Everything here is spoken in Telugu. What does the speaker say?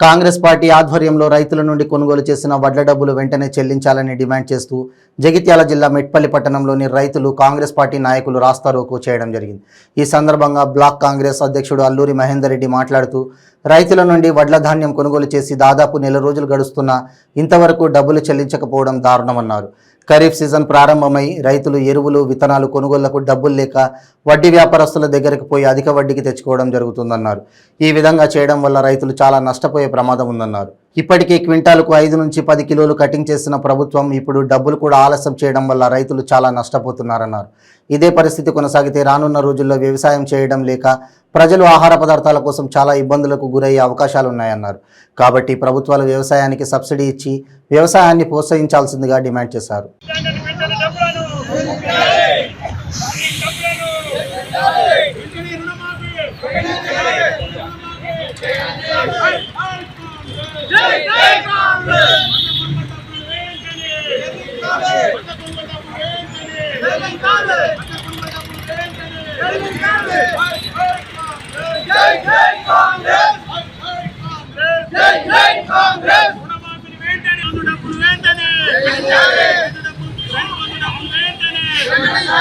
కాంగ్రెస్ పార్టీ ఆధ్వర్యంలో రైతుల నుండి కొనుగోలు చేసిన వడ్ల డబ్బులు వెంటనే చెల్లించాలని డిమాండ్ చేస్తూ జగిత్యాల జిల్లా మెట్పల్లి పట్టణంలోని రైతులు కాంగ్రెస్ పార్టీ నాయకులు రాస్తారోకు చేయడం జరిగింది. ఈ సందర్భంగా బ్లాక్ కాంగ్రెస్ అధ్యక్షుడు అల్లూరి మహేందర్ రెడ్డి మాట్లాడుతూ రైతుల నుండి వడ్ల ధాన్యం కొనుగోలు చేసి దాదాపు నెల రోజులు గడుస్తున్నా ఇంతవరకు డబ్బులు చెల్లించకపోవడం దారుణమన్నారు. ఖరీఫ్ సీజన్ ప్రారంభమై రైతులు ఎరువులు విత్తనాలు కొనుగోళ్ళకు డబ్బులు లేక వడ్డీ వ్యాపారస్తుల దగ్గరకు పోయి అధిక వడ్డీకి తెచ్చుకోవడం జరుగుతుందన్నారు. ఈ విధంగా చేయడం వల్ల రైతులు చాలా నష్టపోయే ప్రమాదం ఉందన్నారు. ఇప్పటికే క్వింటాలకు ఐదు నుంచి పది కిలోలు కటింగ్ చేసిన ప్రభుత్వం ఇప్పుడు డబ్బులు కూడా ఆలస్యం చేయడం వల్ల రైతులు చాలా నష్టపోతున్నారన్నారు. ఇదే పరిస్థితి కొనసాగితే రానున్న రోజుల్లో వ్యవసాయం చేయడం లేక ప్రజలు ఆహార పదార్థాల కోసం చాలా ఇబ్బందులకు గురయ్యే అవకాశాలు ఉన్నాయన్నారు కాబట్టి ప్రభుత్వాలు వ్యవసాయానికి సబ్సిడీ ఇచ్చి వ్యవసాయాన్ని ప్రోత్సహించాల్సిందిగా డిమాండ్ చేశారు Hey! వెంటనే డబ్బులను వెంటనే రుణమాఫీ